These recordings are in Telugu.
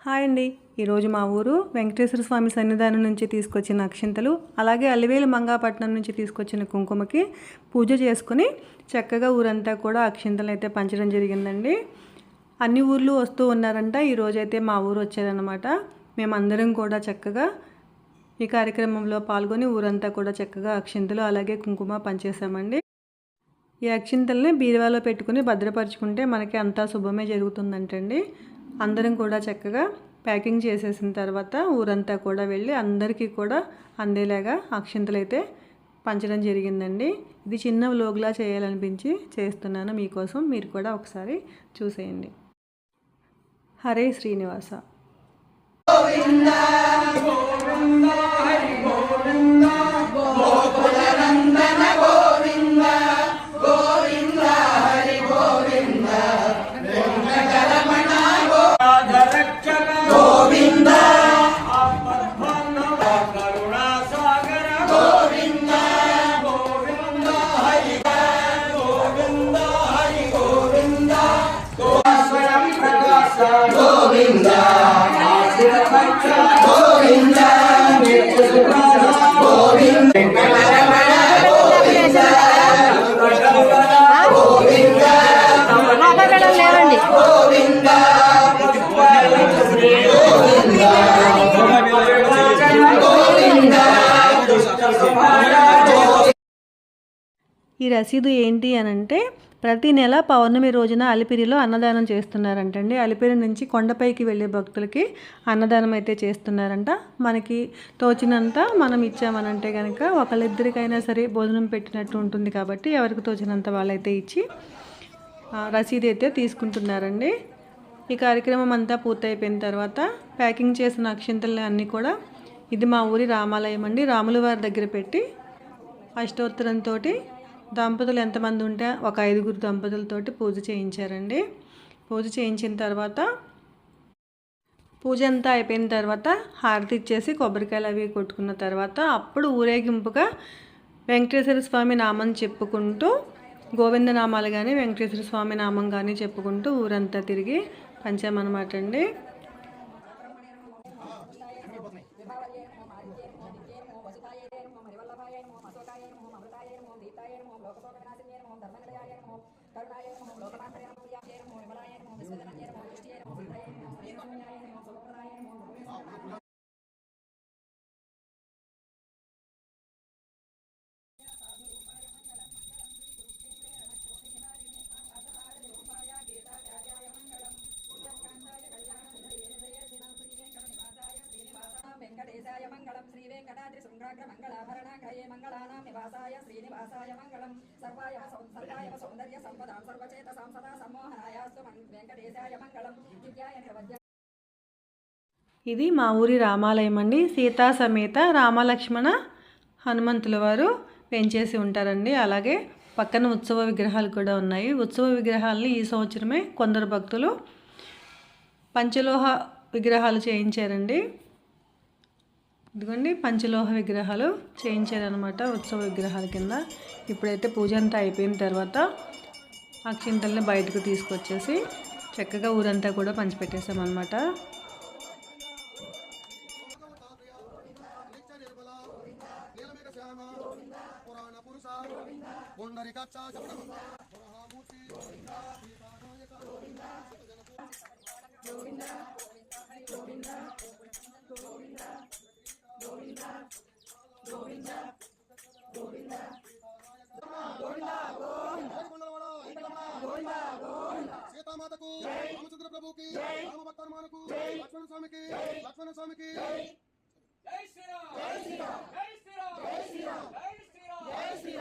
హాయ్ అండి. ఈరోజు మా ఊరు వెంకటేశ్వర స్వామి సన్నిధానం నుంచి తీసుకొచ్చిన అక్షింతలు అలాగే అలివేలు మంగాపట్నం నుంచి తీసుకొచ్చిన కుంకుమకి పూజ చేసుకుని చక్కగా ఊరంతా కూడా అక్షింతలు అయితే పంచడం జరిగిందండి. అన్ని ఊర్లు వస్తూ ఉన్నారంట ఈరోజైతే మా ఊరు వచ్చారనమాట మేమందరం కూడా చక్కగా ఈ కార్యక్రమంలో పాల్గొని ఊరంతా కూడా చక్కగా అక్షింతలు అలాగే కుంకుమ పంచేసామండి ఈ అక్షింతల్ని బీరువాలో పెట్టుకుని భద్రపరుచుకుంటే మనకి అంతా శుభమే జరుగుతుందంటండి. అందరం కూడా చక్కగా ప్యాకింగ్ చేసేసిన తర్వాత ఊరంతా కూడా వెళ్ళి అందరికీ కూడా అందేలాగా అక్షింతలు అయితే పంచడం జరిగిందండి. ఇది చిన్న వ్లోగ్లా చేయాలనిపించి చేస్తున్నాను. మీకోసం మీరు కూడా ఒకసారి చూసేయండి. హరే శ్రీనివాస. ఈ రసీదు ఏంటి అని అంటే ప్రతి నెల పౌర్ణమి రోజున అలిపిరిలో అన్నదానం చేస్తున్నారంటండి. అలిపిరి నుంచి కొండపైకి వెళ్ళే భక్తులకి అన్నదానం అయితే చేస్తున్నారంట. మనకి తోచినంత మనం ఇచ్చామనంటే కనుక ఒకళ్ళిద్దరికైనా సరే భోజనం పెట్టినట్టు ఉంటుంది కాబట్టి ఎవరికి తోచినంత వాళ్ళైతే ఇచ్చి రసీదు అయితే తీసుకుంటున్నారండి. ఈ కార్యక్రమం అంతా పూర్తయిపోయిన తర్వాత ప్యాకింగ్ చేసిన అక్షింతల్ని అన్నీ కూడా ఇది మా ఊరి రామాలయం అండి. రాములవారి దగ్గర పెట్టి అష్టోత్తరంతో దంపతులు ఎంతమంది ఉంటే ఒక ఐదుగురు దంపతులతోటి పూజ చేయించారండి. పూజ చేయించిన తర్వాత పూజ అంతా అయిపోయిన తర్వాత హారతి ఇచ్చేసి కొబ్బరికాయలు అవి కొట్టుకున్న తర్వాత అప్పుడు ఊరేగింపుగా వెంకటేశ్వర స్వామి నామం చెప్పుకుంటూ గోవింద నామాలు కానీ వెంకటేశ్వర స్వామి నామం కానీ చెప్పుకుంటూ ఊరంతా తిరిగి పంచామన్నమాట అండి వెంకటేశాయ వెంకటాద్రిశృంగాగ్ర మంగళాభరణాగ్రయే మంగళానాం నివాసాయ శ్రీనివాసాయ మంగళం. సర్వాయ సర్వాయ సౌందర్య సంపదాం సర్వచేత సదా సమ్మోహనాయాస్తు వెంకటేశాయ మంగళం. దివ్యాయ నిర్వద్య ఇది మా ఊరి రామాలయం అండి. సీతా సమేత రామలక్ష్మణ హనుమంతుల వారు పెంచేసి ఉంటారండి. అలాగే పక్కన ఉత్సవ విగ్రహాలు కూడా ఉన్నాయి. ఉత్సవ విగ్రహాలని ఈ సంవత్సరమే కొందరు భక్తులు పంచలోహ విగ్రహాలు చేయించారండి. ఇదిగోండి పంచలోహ విగ్రహాలు చేయించారనమాట ఉత్సవ విగ్రహాల కింద. ఇప్పుడైతే పూజ అంతా అయిపోయిన తర్వాత అక్షింతల్ని బయటకు తీసుకొచ్చేసి చక్కగా ఊరంతా కూడా పంచిపెట్టేసామన్నమాట. సీతామాతకు రామచంద్ర ప్రభుకి రామ భక్త హనుమానుకు లక్ష్మణ స్వామికి లక్ష్మణ స్వామికి ఓం శ్రీ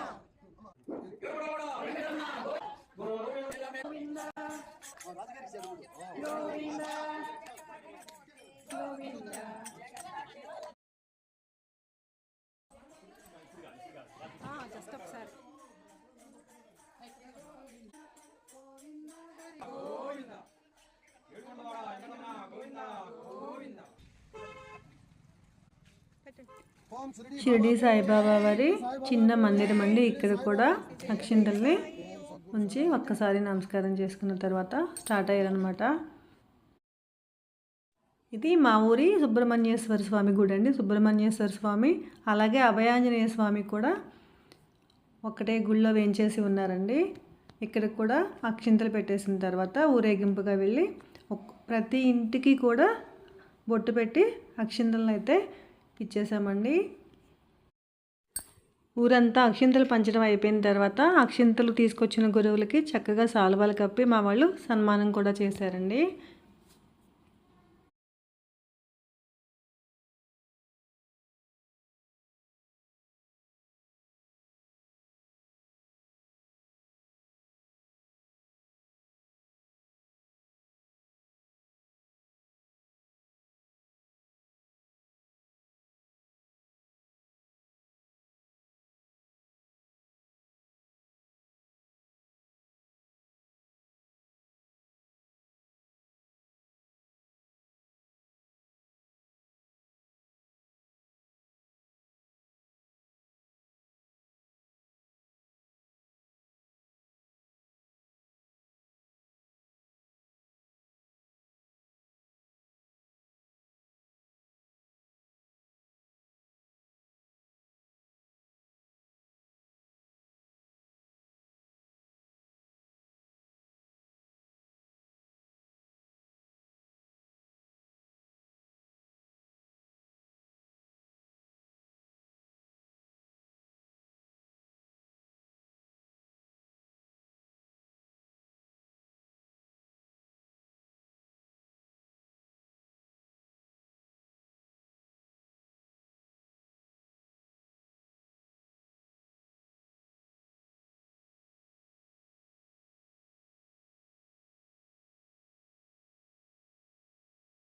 షిరిడి సాయిబాబా వారి చిన్న మందిరం అండి. ఇక్కడ కూడా అక్షింతల్ని ఉంచి ఒక్కసారి నమస్కారం చేసుకున్న తర్వాత స్టార్ట్ అయ్యారనమాట ఇది మా ఊరి సుబ్రహ్మణ్యేశ్వర స్వామి గుడి అండి. సుబ్రహ్మణ్యేశ్వర స్వామి అలాగే అభయాంజనేయ స్వామి కూడా ఒకటే గుళ్ళో వేంచేసి ఉన్నారండి. ఇక్కడ కూడా అక్షింతలు పెట్టేసిన తర్వాత ఊరేగింపుగా వెళ్ళి ప్రతి ఇంటికి కూడా బొట్టు పెట్టి అక్షింతలను అయితే ఇచ్చేసామండి. ఊరంతా అక్షింతలు పంచడం అయిపోయిన తర్వాత అక్షింతలు తీసుకొచ్చిన గురువులకి చక్కగా సాల్వాలు కప్పి మా వాళ్ళు సన్మానం కూడా చేశారండి.